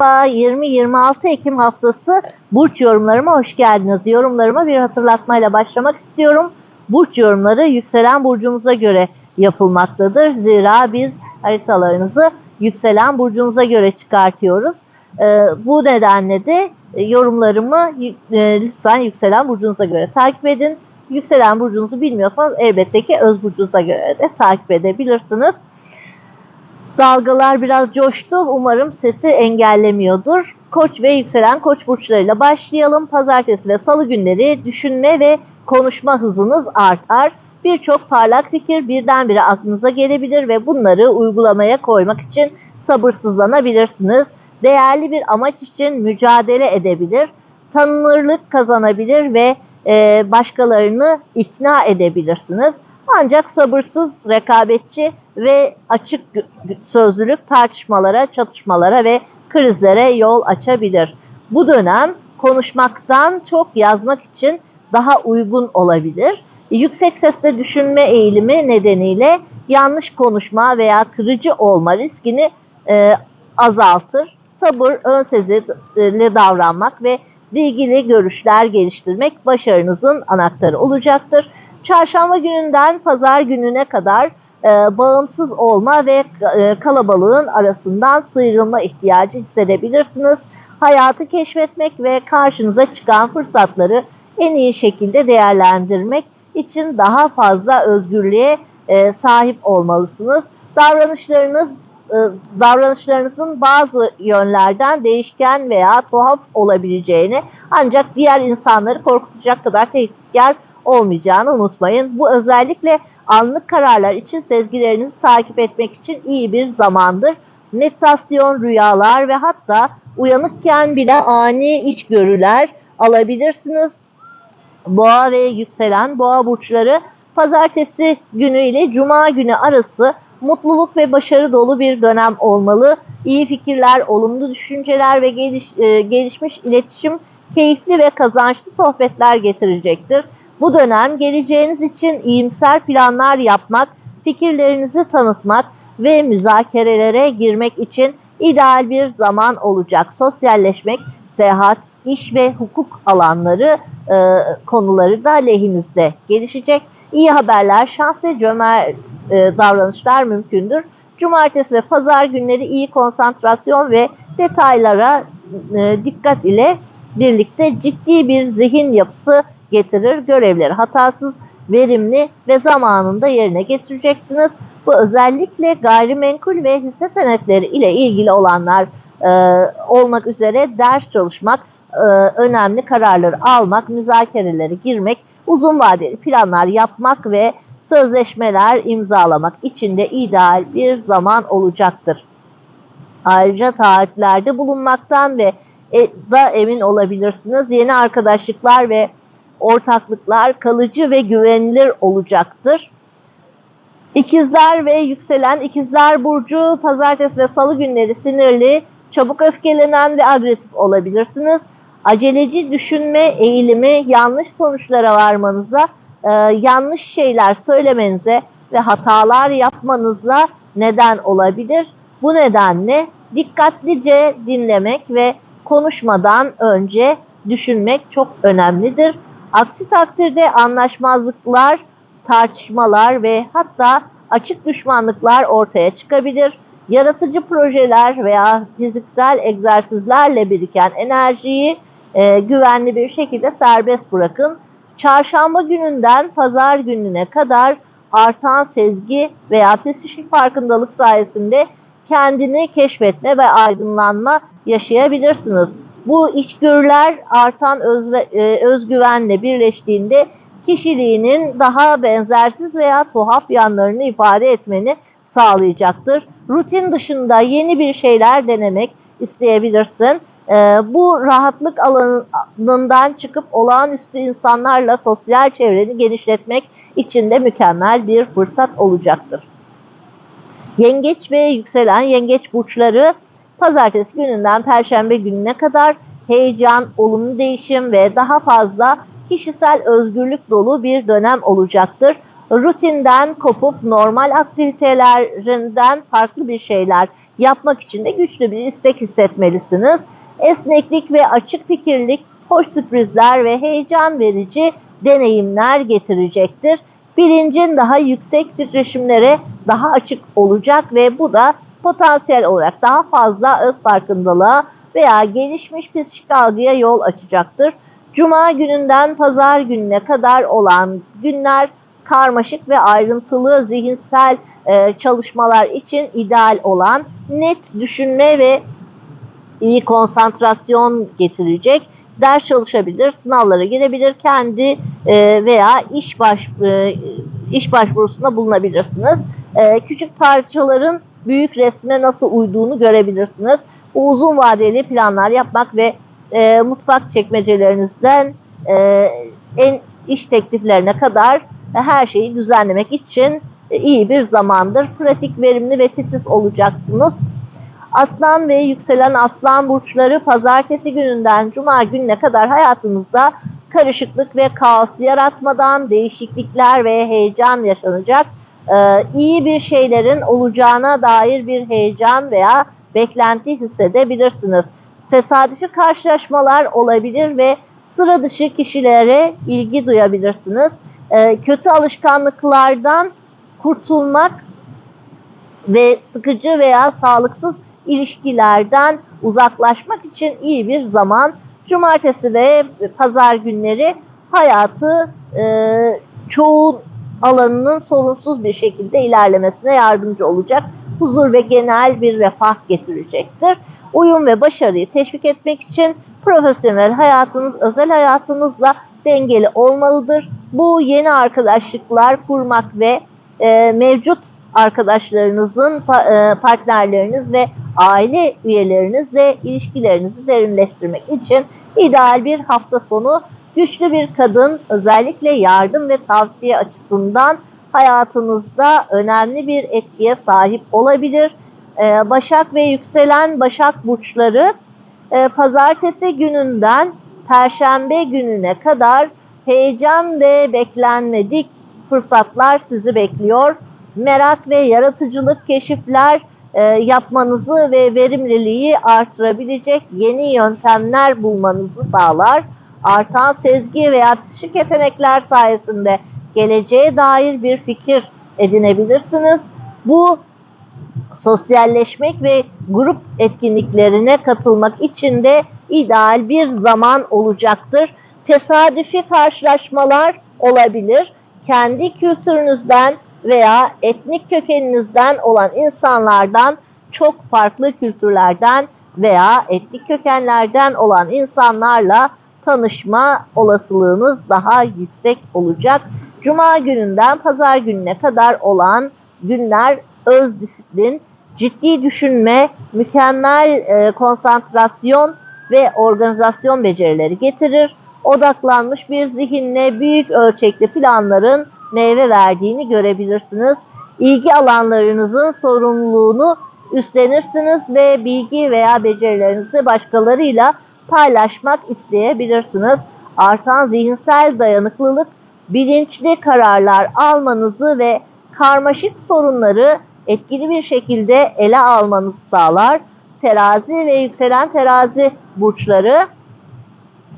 Merhaba, 20-26 Ekim haftası burç yorumlarıma hoş geldiniz. Yorumlarıma bir hatırlatmayla başlamak istiyorum. Burç yorumları yükselen burcumuza göre yapılmaktadır. Zira biz haritalarınızı yükselen burcunuza göre çıkartıyoruz. Ee, bu nedenle de e, yorumlarımı e, lütfen yükselen burcunuza göre takip edin. Yükselen burcunuzu bilmiyorsanız elbette ki öz burcunuza göre de takip edebilirsiniz. Dalgalar biraz coştu. Umarım sesi engellemiyordur. Koç ve yükselen koç burçlarıyla başlayalım. Pazartesi ve salı günleri düşünme ve konuşma hızınız artar. Birçok parlak fikir birdenbire aklınıza gelebilir ve bunları uygulamaya koymak için sabırsızlanabilirsiniz. Değerli bir amaç için mücadele edebilir, tanınırlık kazanabilir ve e, başkalarını ikna edebilirsiniz. Ancak sabırsız, rekabetçi ve açık sözlülük tartışmalara, çatışmalara ve krizlere yol açabilir. Bu dönem konuşmaktan çok yazmak için daha uygun olabilir. Yüksek sesle düşünme eğilimi nedeniyle yanlış konuşma veya kırıcı olma riskini e, azaltır. Sabır, ön davranmak ve bilgili görüşler geliştirmek başarınızın anahtarı olacaktır. Çarşamba gününden pazar gününe kadar e, bağımsız olma ve e, kalabalığın arasından sıyrılma ihtiyacı hissedebilirsiniz. Hayatı keşfetmek ve karşınıza çıkan fırsatları en iyi şekilde değerlendirmek için daha fazla özgürlüğe e, sahip olmalısınız. Davranışlarınız e, davranışlarınızın bazı yönlerden değişken veya tuhaf olabileceğini ancak diğer insanları korkutacak kadar tehditkar olmayacağını unutmayın. Bu özellikle anlık kararlar için sezgilerinizi takip etmek için iyi bir zamandır. Meditasyon, rüyalar ve hatta uyanıkken bile ani içgörüler alabilirsiniz. Boğa ve yükselen boğa burçları pazartesi günü ile cuma günü arası mutluluk ve başarı dolu bir dönem olmalı. İyi fikirler, olumlu düşünceler ve geliş, e, gelişmiş iletişim keyifli ve kazançlı sohbetler getirecektir. Bu dönem geleceğiniz için iyimser planlar yapmak, fikirlerinizi tanıtmak ve müzakerelere girmek için ideal bir zaman olacak. Sosyalleşmek, seyahat, iş ve hukuk alanları e, konuları da lehinizde gelişecek. İyi haberler, şans ve cömert e, davranışlar mümkündür. Cumartesi ve pazar günleri iyi konsantrasyon ve detaylara e, dikkat ile birlikte ciddi bir zihin yapısı getirir. Görevleri hatasız, verimli ve zamanında yerine getireceksiniz. Bu özellikle gayrimenkul ve hisse senetleri ile ilgili olanlar e, olmak üzere ders çalışmak, e, önemli kararları almak, müzakerelere girmek, uzun vadeli planlar yapmak ve sözleşmeler imzalamak için de ideal bir zaman olacaktır. Ayrıca taatlerde bulunmaktan ve e, da emin olabilirsiniz. Yeni arkadaşlıklar ve ortaklıklar kalıcı ve güvenilir olacaktır. İkizler ve yükselen ikizler burcu pazartesi ve salı günleri sinirli, çabuk öfkelenen ve agresif olabilirsiniz. Aceleci düşünme eğilimi yanlış sonuçlara varmanıza, e, yanlış şeyler söylemenize ve hatalar yapmanıza neden olabilir. Bu nedenle dikkatlice dinlemek ve konuşmadan önce düşünmek çok önemlidir. Aksi takdirde anlaşmazlıklar, tartışmalar ve hatta açık düşmanlıklar ortaya çıkabilir. Yaratıcı projeler veya fiziksel egzersizlerle biriken enerjiyi e, güvenli bir şekilde serbest bırakın. Çarşamba gününden pazar gününe kadar artan sezgi veya psikik farkındalık sayesinde kendini keşfetme ve aydınlanma yaşayabilirsiniz. Bu içgörüler artan e, özgüvenle birleştiğinde kişiliğinin daha benzersiz veya tuhaf yanlarını ifade etmeni sağlayacaktır. Rutin dışında yeni bir şeyler denemek isteyebilirsin. E, bu rahatlık alanından çıkıp olağanüstü insanlarla sosyal çevreni genişletmek için de mükemmel bir fırsat olacaktır. Yengeç ve yükselen yengeç burçları pazartesi gününden perşembe gününe kadar heyecan, olumlu değişim ve daha fazla kişisel özgürlük dolu bir dönem olacaktır. Rutinden kopup normal aktivitelerinden farklı bir şeyler yapmak için de güçlü bir istek hissetmelisiniz. Esneklik ve açık fikirlik hoş sürprizler ve heyecan verici deneyimler getirecektir. Bilincin daha yüksek titreşimlere daha açık olacak ve bu da potansiyel olarak daha fazla öz farkındalığa veya gelişmiş psikik algıya yol açacaktır. Cuma gününden pazar gününe kadar olan günler karmaşık ve ayrıntılı zihinsel e, çalışmalar için ideal olan net düşünme ve iyi konsantrasyon getirecek. Ders çalışabilir, sınavlara girebilir, kendi e, veya iş baş e, iş başvurusunda bulunabilirsiniz. E, küçük parçaların büyük resme nasıl uyduğunu görebilirsiniz. Uzun vadeli planlar yapmak ve e, mutfak çekmecelerinizden e, en iş tekliflerine kadar her şeyi düzenlemek için e, iyi bir zamandır. Pratik, verimli ve titiz olacaksınız. Aslan ve yükselen aslan burçları pazartesi gününden cuma gününe kadar hayatınızda karışıklık ve kaos yaratmadan değişiklikler ve heyecan yaşanacak. Ee, iyi bir şeylerin olacağına dair bir heyecan veya beklenti hissedebilirsiniz. Tesadüfi karşılaşmalar olabilir ve sıra dışı kişilere ilgi duyabilirsiniz. Ee, kötü alışkanlıklardan kurtulmak ve sıkıcı veya sağlıksız ilişkilerden uzaklaşmak için iyi bir zaman. Cumartesi ve pazar günleri hayatı e, çoğu alanının sorunsuz bir şekilde ilerlemesine yardımcı olacak. Huzur ve genel bir refah getirecektir. Uyum ve başarıyı teşvik etmek için profesyonel hayatınız özel hayatınızla dengeli olmalıdır. Bu yeni arkadaşlıklar kurmak ve e, mevcut arkadaşlarınızın, e, partnerleriniz ve aile üyelerinizle ilişkilerinizi derinleştirmek için ideal bir hafta sonu güçlü bir kadın özellikle yardım ve tavsiye açısından hayatınızda önemli bir etkiye sahip olabilir. E, Başak ve yükselen Başak burçları e, pazartesi gününden perşembe gününe kadar heyecan ve beklenmedik fırsatlar sizi bekliyor. Merak ve yaratıcılık keşifler e, yapmanızı ve verimliliği artırabilecek yeni yöntemler bulmanızı sağlar. Artan sezgi veya psikik yetenekler sayesinde geleceğe dair bir fikir edinebilirsiniz. Bu sosyalleşmek ve grup etkinliklerine katılmak için de ideal bir zaman olacaktır. Tesadüfi karşılaşmalar olabilir. Kendi kültürünüzden veya etnik kökeninizden olan insanlardan çok farklı kültürlerden veya etnik kökenlerden olan insanlarla tanışma olasılığınız daha yüksek olacak. Cuma gününden pazar gününe kadar olan günler öz disiplin, ciddi düşünme, mükemmel e, konsantrasyon ve organizasyon becerileri getirir. Odaklanmış bir zihinle büyük ölçekli planların meyve verdiğini görebilirsiniz. İlgi alanlarınızın sorumluluğunu üstlenirsiniz ve bilgi veya becerilerinizi başkalarıyla paylaşmak isteyebilirsiniz. Artan zihinsel dayanıklılık, bilinçli kararlar almanızı ve karmaşık sorunları etkili bir şekilde ele almanızı sağlar. Terazi ve yükselen terazi burçları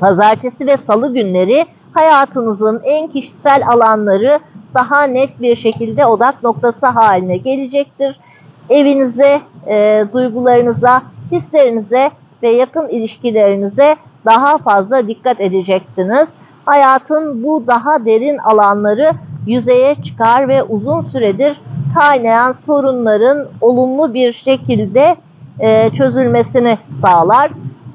pazartesi ve salı günleri hayatınızın en kişisel alanları daha net bir şekilde odak noktası haline gelecektir. Evinize, e, duygularınıza, hislerinize ve yakın ilişkilerinize daha fazla dikkat edeceksiniz. Hayatın bu daha derin alanları yüzeye çıkar ve uzun süredir kaynayan sorunların olumlu bir şekilde e, çözülmesini sağlar.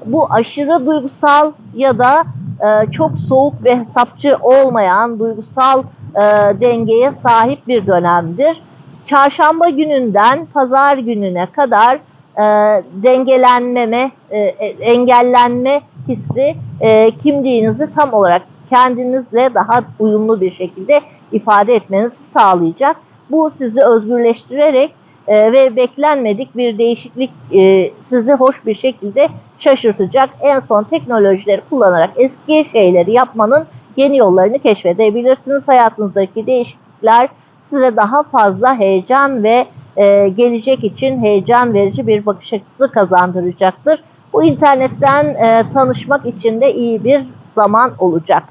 Bu aşırı duygusal ya da e, çok soğuk ve hesapçı olmayan duygusal e, dengeye sahip bir dönemdir. Çarşamba gününden pazar gününe kadar e, dengelenmeme, e, e, engellenme hissi e, kimliğinizi tam olarak kendinizle daha uyumlu bir şekilde ifade etmenizi sağlayacak. Bu sizi özgürleştirerek e, ve beklenmedik bir değişiklik e, sizi hoş bir şekilde şaşırtacak. En son teknolojileri kullanarak eski şeyleri yapmanın yeni yollarını keşfedebilirsiniz. Hayatınızdaki değişiklikler size daha fazla heyecan ve e, gelecek için heyecan verici bir bakış açısı kazandıracaktır. Bu internetten e, tanışmak için de iyi bir zaman olacak.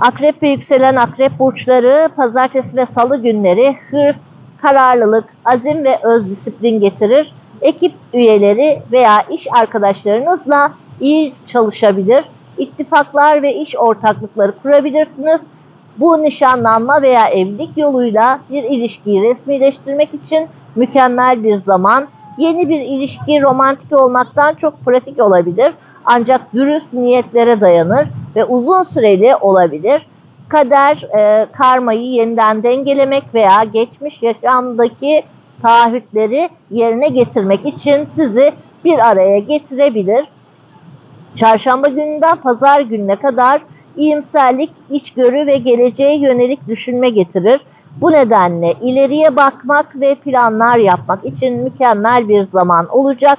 Akrep ve yükselen akrep burçları pazartesi ve salı günleri hırs, kararlılık, azim ve öz disiplin getirir. Ekip üyeleri veya iş arkadaşlarınızla iyi çalışabilir. İttifaklar ve iş ortaklıkları kurabilirsiniz. Bu nişanlanma veya evlilik yoluyla bir ilişkiyi resmileştirmek için mükemmel bir zaman. Yeni bir ilişki romantik olmaktan çok pratik olabilir. Ancak dürüst niyetlere dayanır ve uzun süreli olabilir. Kader, e, karmayı yeniden dengelemek veya geçmiş yaşamdaki taahhütleri yerine getirmek için sizi bir araya getirebilir. Çarşamba gününden pazar gününe kadar iyimserlik, içgörü ve geleceğe yönelik düşünme getirir. Bu nedenle ileriye bakmak ve planlar yapmak için mükemmel bir zaman olacak.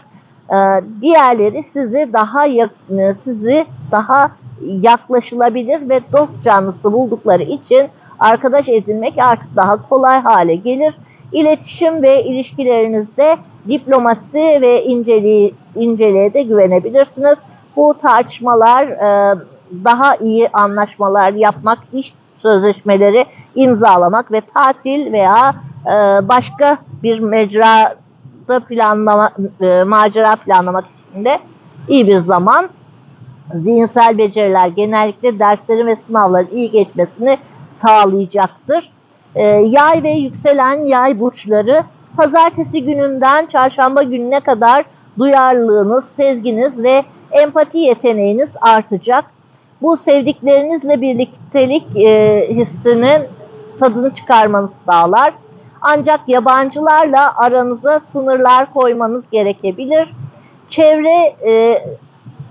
Ee, diğerleri sizi daha yak- sizi daha yaklaşılabilir ve dost canlısı buldukları için arkadaş edinmek artık daha kolay hale gelir. İletişim ve ilişkilerinizde diplomasi ve inceliği, inceliğe de güvenebilirsiniz. Bu tartışmalar e, daha iyi anlaşmalar yapmak, iş sözleşmeleri imzalamak ve tatil veya e, başka bir mecrada planlama, e, macera planlamak için de iyi bir zaman. Zihinsel beceriler genellikle derslerin ve sınavların iyi geçmesini sağlayacaktır. E, yay ve yükselen yay burçları pazartesi gününden çarşamba gününe kadar duyarlılığınız, sezginiz ve empati yeteneğiniz artacak. Bu sevdiklerinizle birliktelik e, hissinin tadını çıkarmanızı sağlar. Ancak yabancılarla aranıza sınırlar koymanız gerekebilir. Çevre e,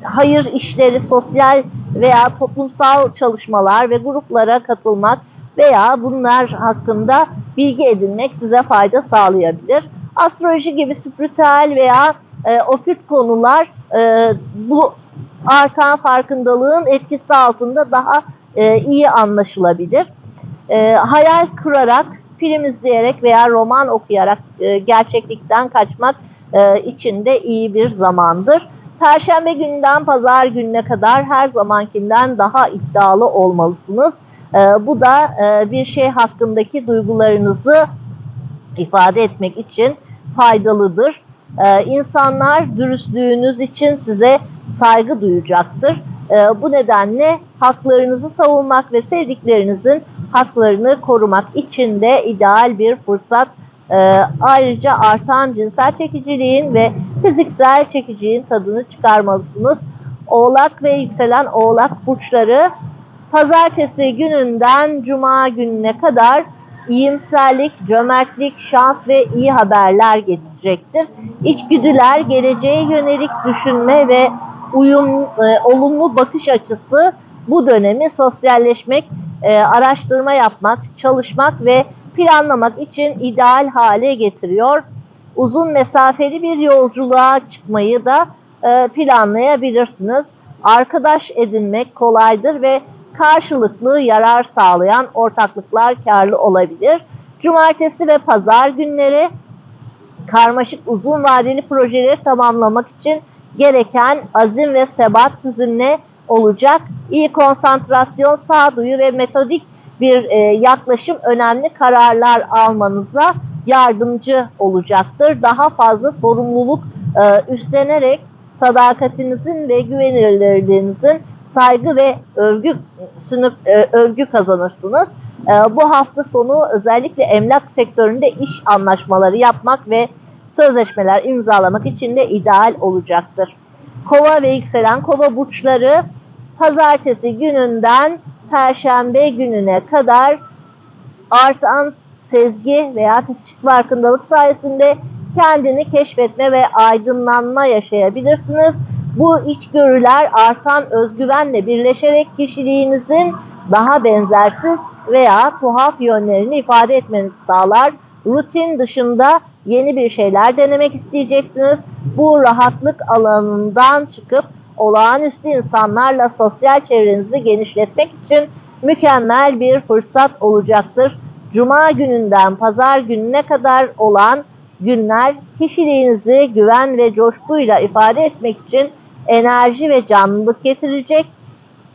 hayır işleri, sosyal veya toplumsal çalışmalar ve gruplara katılmak veya bunlar hakkında bilgi edinmek size fayda sağlayabilir. Astroloji gibi spiritüel veya e, okült konular e, bu artan farkındalığın etkisi altında daha e, iyi anlaşılabilir. E, hayal kurarak, film izleyerek veya roman okuyarak e, gerçeklikten kaçmak e, için de iyi bir zamandır. Perşembe gününden pazar gününe kadar her zamankinden daha iddialı olmalısınız. E, bu da e, bir şey hakkındaki duygularınızı ifade etmek için faydalıdır. Ee, insanlar dürüstlüğünüz için size saygı duyacaktır. Ee, bu nedenle haklarınızı savunmak ve sevdiklerinizin haklarını korumak için de ideal bir fırsat. Ee, ayrıca artan cinsel çekiciliğin ve fiziksel çekiciliğin tadını çıkarmalısınız. Oğlak ve yükselen oğlak burçları pazartesi gününden cuma gününe kadar iyimserlik, cömertlik, şans ve iyi haberler getirecektir. İçgüdüler, geleceğe yönelik düşünme ve uyum, e, olumlu bakış açısı bu dönemi sosyalleşmek, e, araştırma yapmak, çalışmak ve planlamak için ideal hale getiriyor. Uzun mesafeli bir yolculuğa çıkmayı da e, planlayabilirsiniz. Arkadaş edinmek kolaydır ve karşılıklı yarar sağlayan ortaklıklar karlı olabilir. Cumartesi ve pazar günleri karmaşık uzun vadeli projeleri tamamlamak için gereken azim ve sebat sizinle olacak. İyi konsantrasyon, sağduyu ve metodik bir e, yaklaşım önemli kararlar almanıza yardımcı olacaktır. Daha fazla sorumluluk e, üstlenerek sadakatinizin ve güvenilirliğinizin saygı ve övgü sınıf e, övgü kazanırsınız. E, bu hafta sonu özellikle emlak sektöründe iş anlaşmaları yapmak ve sözleşmeler imzalamak için de ideal olacaktır. Kova ve yükselen kova burçları pazartesi gününden perşembe gününe kadar artan sezgi veya fizik farkındalık sayesinde kendini keşfetme ve aydınlanma yaşayabilirsiniz. Bu içgörüler artan özgüvenle birleşerek kişiliğinizin daha benzersiz veya tuhaf yönlerini ifade etmenizi sağlar. Rutin dışında yeni bir şeyler denemek isteyeceksiniz. Bu rahatlık alanından çıkıp olağanüstü insanlarla sosyal çevrenizi genişletmek için mükemmel bir fırsat olacaktır. Cuma gününden pazar gününe kadar olan günler kişiliğinizi güven ve coşkuyla ifade etmek için enerji ve canlılık getirecek.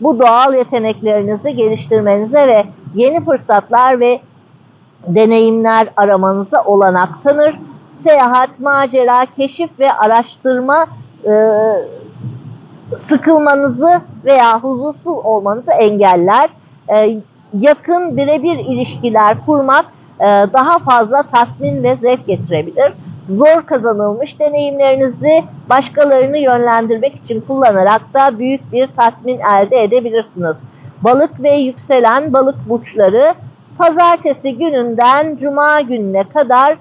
Bu doğal yeteneklerinizi geliştirmenize ve yeni fırsatlar ve deneyimler aramanıza olanak tanır. Seyahat, macera, keşif ve araştırma e, sıkılmanızı veya huzursuz olmanızı engeller. E, yakın birebir ilişkiler kurmak e, daha fazla tatmin ve zevk getirebilir. Zor kazanılmış deneyimlerinizi başkalarını yönlendirmek için kullanarak da büyük bir tatmin elde edebilirsiniz. Balık ve yükselen balık burçları pazartesi gününden cuma gününe kadar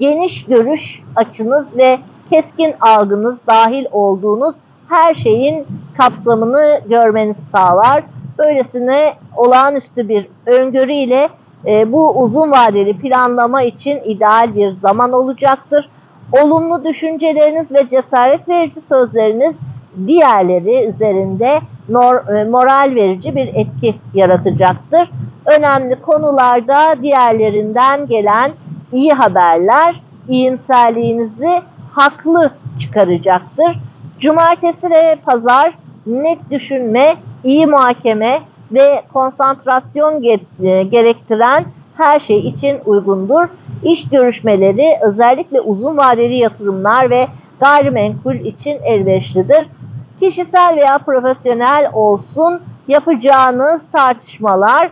geniş görüş açınız ve keskin algınız dahil olduğunuz her şeyin kapsamını görmenizi sağlar. Böylesine olağanüstü bir öngörü ile e, bu uzun vadeli planlama için ideal bir zaman olacaktır. Olumlu düşünceleriniz ve cesaret verici sözleriniz diğerleri üzerinde e, moral verici bir etki yaratacaktır. Önemli konularda diğerlerinden gelen iyi haberler iyimserliğinizi haklı çıkaracaktır. Cumartesi ve pazar net düşünme, iyi muhakeme ve konsantrasyon e, gerektiren her şey için uygundur. İş görüşmeleri özellikle uzun vadeli yatırımlar ve gayrimenkul için elverişlidir. Kişisel veya profesyonel olsun yapacağınız tartışmalar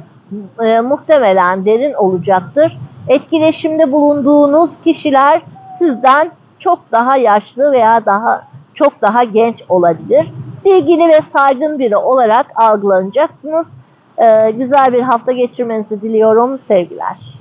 e, muhtemelen derin olacaktır. Etkileşimde bulunduğunuz kişiler sizden çok daha yaşlı veya daha çok daha genç olabilir. Bilgili ve saygın biri olarak algılanacaksınız. Ee, güzel bir hafta geçirmenizi diliyorum. Sevgiler.